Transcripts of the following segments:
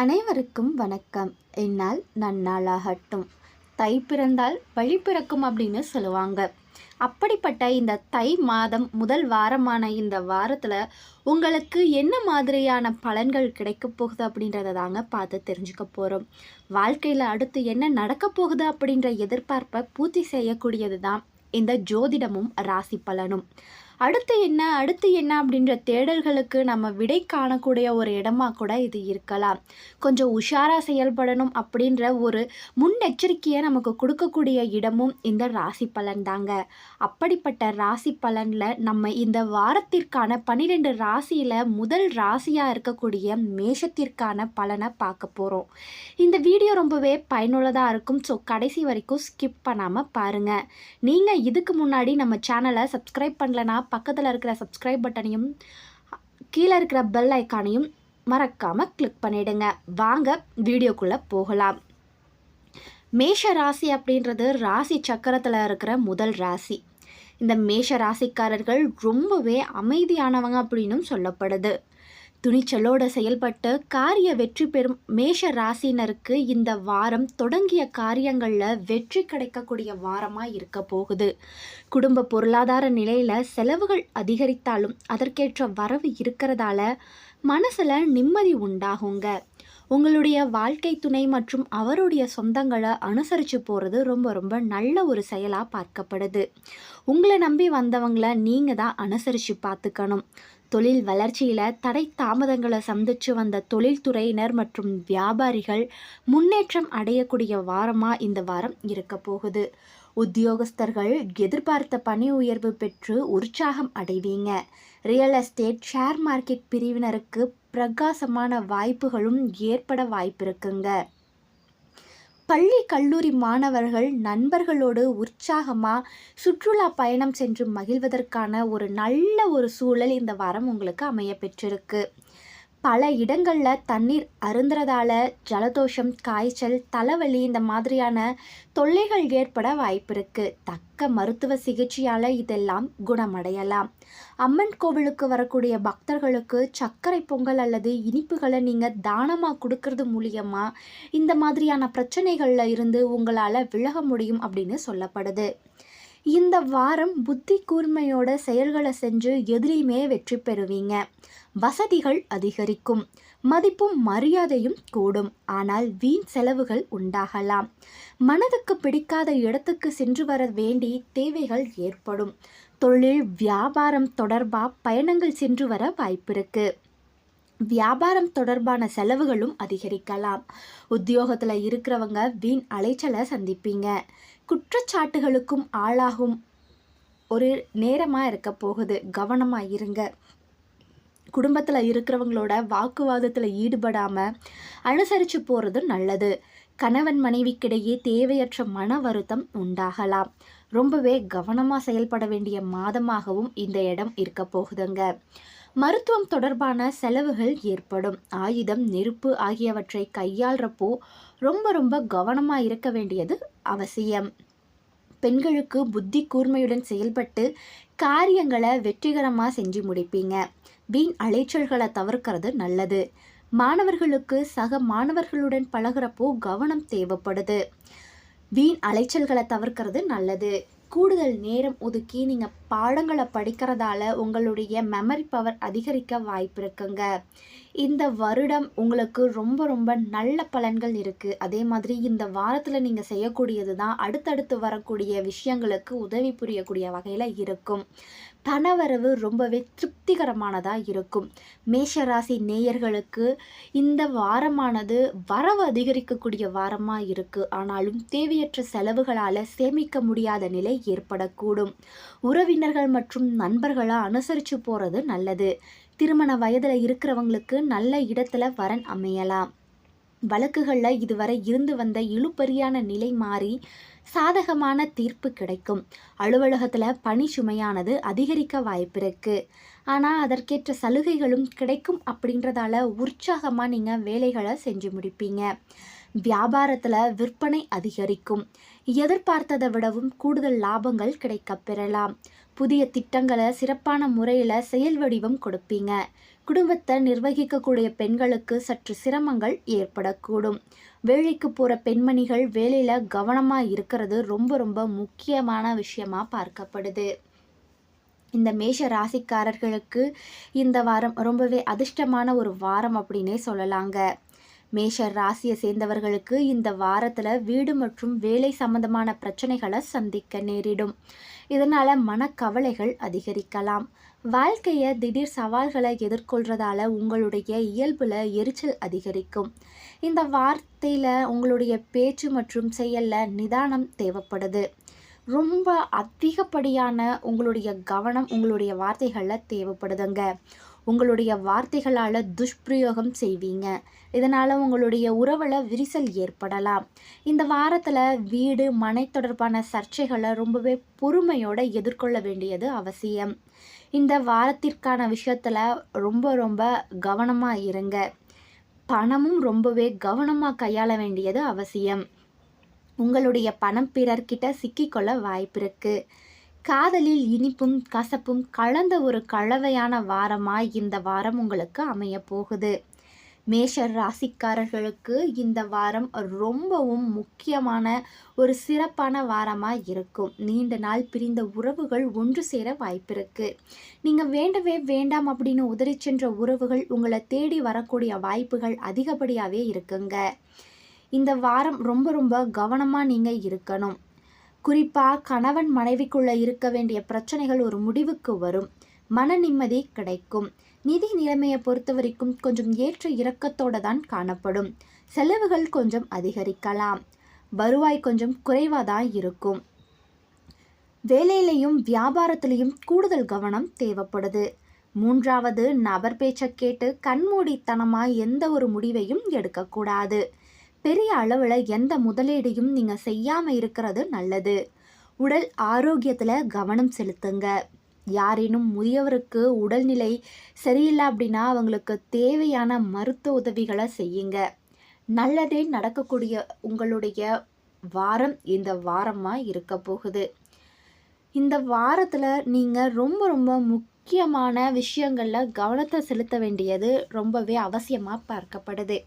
அனைவருக்கும் வணக்கம். என்னால் நன்னாளாகட்டும். தை பிறந்தால் வழி பிறக்கும் அப்படின்னு சொல்லுவாங்க. அப்படிப்பட்ட இந்த தை மாதம் முதல் வாரமான இந்த வாரத்தில் உங்களுக்கு என்ன மாதிரியான பலன்கள் கிடைக்க போகுது அப்படின்றத தாங்க பார்த்து தெரிஞ்சுக்க போகிறோம் வாழ்க்கையில் அடுத்து என்ன நடக்க போகுது அப்படின்ற எதிர்பார்ப்பை பூர்த்தி செய்யக்கூடியது தான் இந்த ஜோதிடமும் ராசி பலனும். அடுத்து என்ன அடுத்து என்ன அப்படின்ற தேடல்களுக்கு நம்ம விடை காணக்கூடிய ஒரு இடமா கூட இது இருக்கலாம். கொஞ்சம் உஷாராக செயல்படணும் அப்படின்ற ஒரு முன்னெச்சரிக்கையை நமக்கு கொடுக்கக்கூடிய இடமும் இந்த ராசி பலன் தாங்க. அப்படிப்பட்ட ராசி பலனில் நம்ம இந்த வாரத்திற்கான பன்னிரெண்டு ராசியில் முதல் ராசியாக இருக்கக்கூடிய மேஷத்திற்கான பலனை பார்க்க போகிறோம் இந்த வீடியோ ரொம்பவே பயனுள்ளதாக இருக்கும். ஸோ கடைசி வரைக்கும் ஸ்கிப் பண்ணாமல் பாருங்கள் நீங்கள் இதுக்கு முன்னாடி நம்ம சேனலை சப்ஸ்கிரைப் பண்ணலனா பக்கத்தில் இருக்கிற சப்ஸ்கிரைப் பட்டனையும் கீழே இருக்கிற பெல் ஐக்கானையும் மறக்காமல் கிளிக் பண்ணிவிடுங்க வாங்க வீடியோக்குள்ளே போகலாம். மேஷ ராசி அப்படின்றது ராசி சக்கரத்தில் இருக்கிற முதல் ராசி. இந்த மேஷ ராசிக்காரர்கள் ரொம்பவே அமைதியானவங்க அப்படின்னும் சொல்லப்படுது. துணிச்சலோடு செயல்பட்டு காரிய வெற்றி பெறும் மேஷ ராசினருக்கு இந்த வாரம் தொடங்கிய காரியங்களில் வெற்றி கிடைக்கக்கூடிய வாரமாக இருக்க போகுது. குடும்ப பொருளாதார நிலையில் செலவுகள் அதிகரித்தாலும் அதற்கேற்ற வரவு இருக்கிறதால மனசில் நிம்மதி உண்டாகுங்க. உங்களுடைய வாழ்க்கை துணை மற்றும் அவருடைய சொந்தங்களை அனுசரித்து போகிறது ரொம்ப ரொம்ப நல்ல ஒரு செயலாக பார்க்கப்படுது. உங்களை நம்பி வந்தவங்களை நீங்கள் தான் அனுசரித்து பார்த்துக்கணும். தொழில் வளர்ச்சியில் தடை தாமதங்களை சந்தித்து வந்த தொழில்துறையினர் மற்றும் வியாபாரிகள் முன்னேற்றம் அடையக்கூடிய வாரமாக இந்த வாரம் இருக்க போகுது. உத்தியோகஸ்தர்கள் எதிர்பார்த்த பணி உயர்வு பெற்று உற்சாகம் அடைவீங்க. ரியல் எஸ்டேட் ஷேர் மார்க்கெட் பிரிவினருக்கு பிரகாசமான வாய்ப்புகளும் ஏற்பட வாய்ப்பு இருக்குங்க பள்ளி கல்லூரி மாணவர்கள் நண்பர்களோடு உற்சாகமாக சுற்றுலா பயணம் சென்று மகிழ்வதற்கான ஒரு நல்ல ஒரு சூழல் இந்த வாரம் உங்களுக்கு அமைய பெற்றிருக்கு. பல இடங்களில் தண்ணீர் அருந்துறதால ஜலதோஷம் காய்ச்சல் தலைவலி இந்த மாதிரியான தொல்லைகள் ஏற்பட வாய்ப்பு இருக்குது தக்க மருத்துவ சிகிச்சையால் இதெல்லாம் குணமடையலாம். அம்மன் கோவிலுக்கு வரக்கூடிய பக்தர்களுக்கு சர்க்கரை பொங்கல் அல்லது இனிப்புகளை நீங்கள் தானமாக கொடுக்கறது மூலியமாக இந்த மாதிரியான பிரச்சனைகளில் இருந்து உங்களால் விலக முடியும் அப்படின்னு சொல்லப்படுது. இந்த வாரம் புத்தி கூர்மையோட செயல்களை செஞ்சு எதிரியுமே வெற்றி பெறுவீங்க. வசதிகள் அதிகரிக்கும். மதிப்பும் மரியாதையும் கூடும். ஆனால் வீண் செலவுகள் உண்டாகலாம். மனதுக்கு பிடிக்காத இடத்துக்கு சென்று வர வேண்டி தேவைகள் ஏற்படும். தொழில் வியாபாரம் தொடர்பாக பயணங்கள் சென்று வர வாய்ப்பிருக்கு வியாபாரம் தொடர்பான செலவுகளும் அதிகரிக்கலாம். உத்தியோகத்தில் இருக்கிறவங்க வீண் அலைச்சலை சந்திப்பீங்க. குற்றச்சாட்டுகளுக்கும் ஆளாகும் ஒரு நேரமாக இருக்க போகுது. கவனமாக இருங்க. குடும்பத்தில் இருக்கிறவங்களோட வாக்குவாதத்தில் ஈடுபடாமல் அனுசரித்து போகிறது நல்லது. கணவன் மனைவிக்கிடையே தேவையற்ற மன வருத்தம் உண்டாகலாம். ரொம்பவே கவனமாக செயல்பட வேண்டிய மாதமாகவும் இந்த இடம் இருக்க போகுதுங்க. மருத்துவம் தொடர்பான செலவுகள் ஏற்படும். ஆயுதம் நெருப்பு ஆகியவற்றை கையாளுறப்போ ரொம்ப ரொம்ப கவனமாக இருக்க வேண்டியது அவசியம். பெண்களுக்கு புத்தி கூர்மையுடன் செயல்பட்டு காரியங்களை வெற்றிகரமாக செஞ்சு முடிப்பீங்க. வீண் அலைச்சல்களை தவிர்க்கிறது நல்லது. மாணவர்களுக்கு சக மாணவர்களுடன் பழகிறப்போ கவனம் தேவைப்படுது. வீண் அலைச்சல்களை தவிர்க்கிறது நல்லது. கூடுதல் நேரம் ஒதுக்கி நீங்கள் பாடங்களை படிக்கிறதால உங்களுடைய மெமரி பவர் அதிகரிக்க வாய்ப்பு இருக்குங்க. இந்த வருடம் உங்களுக்கு ரொம்ப ரொம்ப நல்ல பலன்கள் இருக்குது அதே மாதிரி இந்த வாரத்தில் நீங்கள் செய்யக்கூடியது தான் அடுத்தடுத்து வரக்கூடிய விஷயங்களுக்கு உதவி புரியக்கூடிய வகையில் இருக்கும். பணவரவு ரொம்பவே திருப்திகரமானதாக இருக்கும். மேஷராசி நேயர்களுக்கு இந்த வாரமானது வரவு அதிகரிக்கக்கூடிய வாரமாக இருக்குது ஆனாலும் தேவையற்ற செலவுகளால் சேமிக்க முடியாத நிலை ஏற்படக்கூடும். உறவினர்கள் மற்றும் நண்பர்களை அனுசரித்து போகிறது நல்லது. திருமண வயதில் இருக்கிறவங்களுக்கு நல்ல இடத்துல வரன் அமையலாம். வழக்குகளில் இதுவரை இருந்து வந்த இழுப்பறியான நிலை மாறி சாதகமான தீர்ப்பு கிடைக்கும். அலுவலகத்தில் பணி சுமையானது அதிகரிக்க வாய்ப்பிருக்கு ஆனால் அதற்கேற்ற சலுகைகளும் கிடைக்கும் அப்படின்றதால உற்சாகமாக நீங்கள் வேலைகளை செஞ்சு முடிப்பீங்க. வியாபாரத்தில் விற்பனை அதிகரிக்கும். எதிர்பார்த்ததை விடவும் கூடுதல் லாபங்கள் கிடைக்க பெறலாம். புதிய திட்டங்களை சிறப்பான முறையில் செயல் வடிவம் கொடுப்பீங்க. குடும்பத்தை நிர்வகிக்கக்கூடிய பெண்களுக்கு சற்று சிரமங்கள் ஏற்படக்கூடும். வேலைக்கு போகிற பெண்மணிகள் வேலையில் கவனமாக இருக்கிறது ரொம்ப ரொம்ப முக்கியமான விஷயமா பார்க்கப்படுது. இந்த மேஷ ராசிக்காரர்களுக்கு இந்த வாரம் ரொம்பவே அதிர்ஷ்டமான ஒரு வாரம் அப்படின்னே சொல்லலாங்க. மேஷ ராசியை சேர்ந்தவர்களுக்கு இந்த வாரத்தில் வீடு மற்றும் வேலை சம்பந்தமான பிரச்சனைகளை சந்திக்க நேரிடும். இதனால் மனக்கவலைகள் அதிகரிக்கலாம். வாழ்க்கையை திடீர் சவால்களை எதிர்கொள்றதால உங்களுடைய இயல்பில் எரிச்சல் அதிகரிக்கும். இந்த வார்த்தையில் உங்களுடைய பேச்சு மற்றும் செயலில் நிதானம் தேவைப்படுது. ரொம்ப அதிகப்படியான உங்களுடைய கவனம் உங்களுடைய வார்த்தைகளில் தேவைப்படுதுங்க. உங்களுடைய வார்த்தைகளால் துஷ்பிரயோகம் செய்வீங்க. இதனால் உங்களுடைய உறவில் விரிசல் ஏற்படலாம். இந்த வாரத்தில் வீடு மனை தொடர்பான சர்ச்சைகளை ரொம்பவே பொறுமையோடு எதிர்கொள்ள வேண்டியது அவசியம். இந்த வாரத்திற்கான விஷயத்தில் ரொம்ப ரொம்ப கவனமாக இருங்க. பணமும் ரொம்பவே கவனமாக கையாள வேண்டியது அவசியம். உங்களுடைய பணம் பிறர்கிட்ட சிக்கிக்கொள்ள வாய்ப்பு இருக்குது காதலில் இனிப்பும் கசப்பும் கலந்த ஒரு கலவையான வாரமாய் இந்த வாரம் உங்களுக்கு அமைய போகுது. மேஷர் ராசிக்காரர்களுக்கு இந்த வாரம் ரொம்பவும் முக்கியமான ஒரு சிறப்பான வாரமாக இருக்கும். நீண்ட நாள் பிரிந்த உறவுகள் ஒன்று சேர வாய்ப்பிருக்கு. நீங்கள் வேண்டவே வேண்டாம் அப்படின்னு உதறி சென்ற உறவுகள் உங்களை தேடி வரக்கூடிய வாய்ப்புகள் அதிகப்படியாகவே இருக்குங்க. இந்த வாரம் ரொம்ப ரொம்ப கவனமாக நீங்கள் இருக்கணும். குறிப்பாக கணவன் மனைவிக்குள்ளே இருக்க வேண்டிய பிரச்சனைகள் ஒரு முடிவுக்கு வரும். மன நிம்மதி கிடைக்கும். நிதி நிலைமையை பொறுத்த வரைக்கும் கொஞ்சம் ஏற்ற இறக்கத்தோடு தான் காணப்படும். செலவுகள் கொஞ்சம் அதிகரிக்கலாம். வருவாய் கொஞ்சம் குறைவாக தான் இருக்கும். வேலையிலையும் வியாபாரத்திலையும் கூடுதல் கவனம் தேவைப்படுது. மூன்றாவது நபர் பேச்சை கேட்டு கண்மூடித்தனமாக எந்த ஒரு முடிவையும் எடுக்கக்கூடாது. பெரிய அளவில் எந்த முதலீடையும் நீங்கள் செய்யாமல் இருக்கிறது நல்லது. உடல் ஆரோக்கியத்தில் கவனம் செலுத்துங்க. யாரேனும் முதியவருக்கு உடல்நிலை சரியில்லை அப்படின்னா அவங்களுக்கு தேவையான மருத்துவ உதவிகளை செய்யுங்க. நல்லதே நடக்கக்கூடிய உங்களுடைய வாரம் இந்த வாரமாக இருக்க போகுது. இந்த வாரத்தில் நீங்கள் ரொம்ப ரொம்ப முக்கியமான விஷயங்களில் கவனத்தை செலுத்த வேண்டியது ரொம்பவே அவசியமாக பார்க்கப்படுது.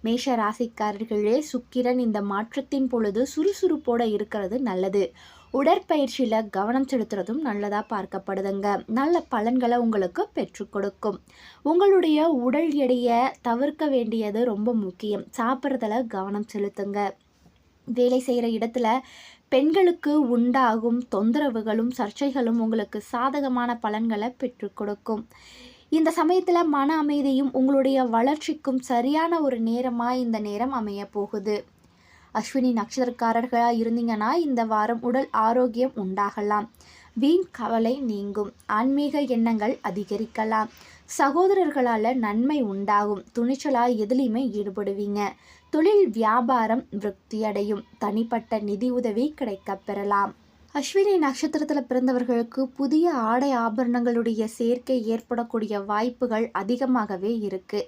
மேஷ ராசிக்காரர்களே சுக்கிரன் இந்த மாற்றத்தின் பொழுது சுறுசுறுப்போட இருக்கிறது நல்லது. உடற்பயிற்சியில் கவனம் செலுத்துறதும் நல்லதாக பார்க்கப்படுதுங்க. நல்ல பலன்களை உங்களுக்கு பெற்றுக் கொடுக்கும். உங்களுடைய உடல் எடையை தவிர்க்க வேண்டியது ரொம்ப முக்கியம். சாப்பிட்றதுல கவனம் செலுத்துங்க. வேலை செய்கிற இடத்துல பெண்களுக்கு உண்டாகும் தொந்தரவுகளும் சர்ச்சைகளும் உங்களுக்கு சாதகமான பலன்களை பெற்றுக் கொடுக்கும். இந்த சமயத்தில் மன அமைதியும் உங்களுடைய வளர்ச்சிக்கும் சரியான ஒரு நேரமாக இந்த நேரம் அமைய போகுது. அஸ்வினி நட்சத்திரக்காரர்களாக இருந்தீங்கன்னா இந்த வாரம் உடல் ஆரோக்கியம் உண்டாகலாம். வீண் கவலை நீங்கும். ஆன்மீக எண்ணங்கள் அதிகரிக்கலாம். சகோதரர்களால் நன்மை உண்டாகும். துணிச்சலாக எதுலேயுமே ஈடுபடுவீங்க. தொழில் வியாபாரம் விருத்தியடையும் தனிப்பட்ட நிதி உதவி கிடைக்கப் பெறலாம். அஸ்வினி நட்சத்திரத்தில் பிறந்தவர்களுக்கு புதிய ஆடை ஆபரணங்களுடைய சேர்க்கை ஏற்படக்கூடிய வாய்ப்புகள் அதிகமாகவே இருக்கு.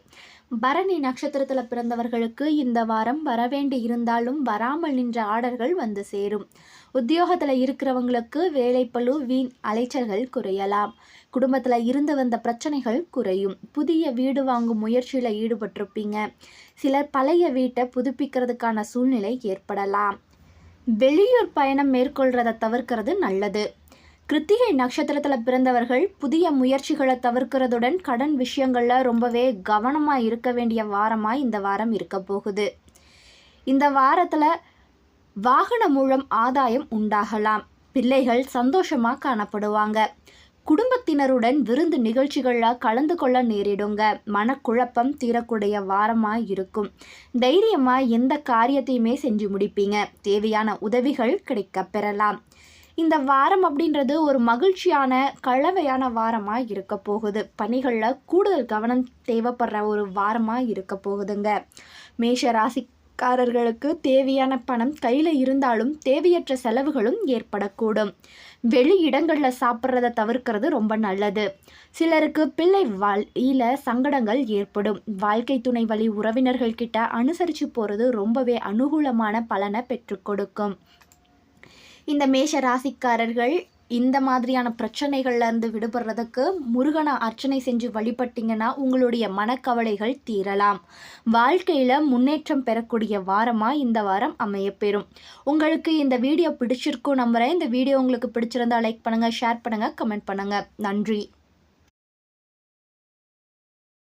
பரணி நட்சத்திரத்தில் பிறந்தவர்களுக்கு இந்த வாரம் வரவேண்டி இருந்தாலும் வராமல் நின்ற ஆர்டர்கள் வந்து சேரும். உத்தியோகத்தில் இருக்கிறவங்களுக்கு வேலைப்பழு வீண் அலைச்சல்கள் குறையலாம். குடும்பத்தில் இருந்து வந்த பிரச்சனைகள் குறையும். புதிய வீடு வாங்கும் முயற்சியில் ஈடுபட்டிருப்பீங்க. சிலர் பழைய வீட்டை புதுப்பிக்கிறதுக்கான சூழ்நிலை ஏற்படலாம். வெளியூர் பயணம் மேற்கொள்றதை தவிர்க்கிறது நல்லது. கிருத்திகை நட்சத்திரத்தில் பிறந்தவர்கள் புதிய முயற்சிகளை தவிர்க்கிறதுடன் கடன் விஷயங்களில் ரொம்பவே கவனமாக இருக்க வேண்டிய வாரமாக இந்த வாரம் இருக்க போகுது. இந்த வாரத்தில் வாகனம் மூலம் ஆதாயம் உண்டாகலாம். பிள்ளைகள் சந்தோஷமாக காணப்படுவாங்க. குடும்பத்தினருடன் விருந்து நிகழ்ச்சிகளில் கலந்து கொள்ள நேரிடுங்க. மனக்குழப்பம் தீரக்கூடிய வாரமாக இருக்கும். தைரியமாக எந்த காரியத்தையுமே செஞ்சு முடிப்பீங்க. தேவையான உதவிகள் கிடைக்க பெறலாம். இந்த வாரம் அப்படின்றது ஒரு மகிழ்ச்சியான கலவையான வாரமாக இருக்க போகுது. பணிகளில் கூடுதல் கவனம் தேவைப்படுற ஒரு வாரமாக இருக்க போகுதுங்க. மேஷ ராசி காரர்களுக்கு தேவையான பணம் கையில் இருந்தாலும் தேவையற்ற செலவுகளும் ஏற்படக்கூடும். வெளி இடங்களில் சாப்பிட்றத தவிர்க்கிறது ரொம்ப நல்லது. சிலருக்கு பிள்ளை வழியில் சங்கடங்கள் ஏற்படும். வாழ்க்கை துணை வழி உறவினர்கள் கிட்ட அனுசரித்து போகிறது ரொம்பவே அனுகூலமான பலனை பெற்றுக் கொடுக்கும். இந்த மேஷ ராசிக்காரர்கள் இந்த மாதிரியான பிரச்சனைகள்லேருந்து விடுபடுறதுக்கு முருகனை அர்ச்சனை செஞ்சு வழிபட்டிங்கன்னா உங்களுடைய மனக்கவலைகள் தீரலாம். வாழ்க்கையில் முன்னேற்றம் பெறக்கூடிய வாரமாக இந்த வாரம் அமையப்பெறும். உங்களுக்கு இந்த வீடியோ பிடிச்சிருக்கும் நம்புகிறேன் இந்த வீடியோ உங்களுக்கு பிடிச்சிருந்தா லைக் பண்ணுங்கள் ஷேர் பண்ணுங்கள் கமெண்ட் பண்ணுங்கள் நன்றி.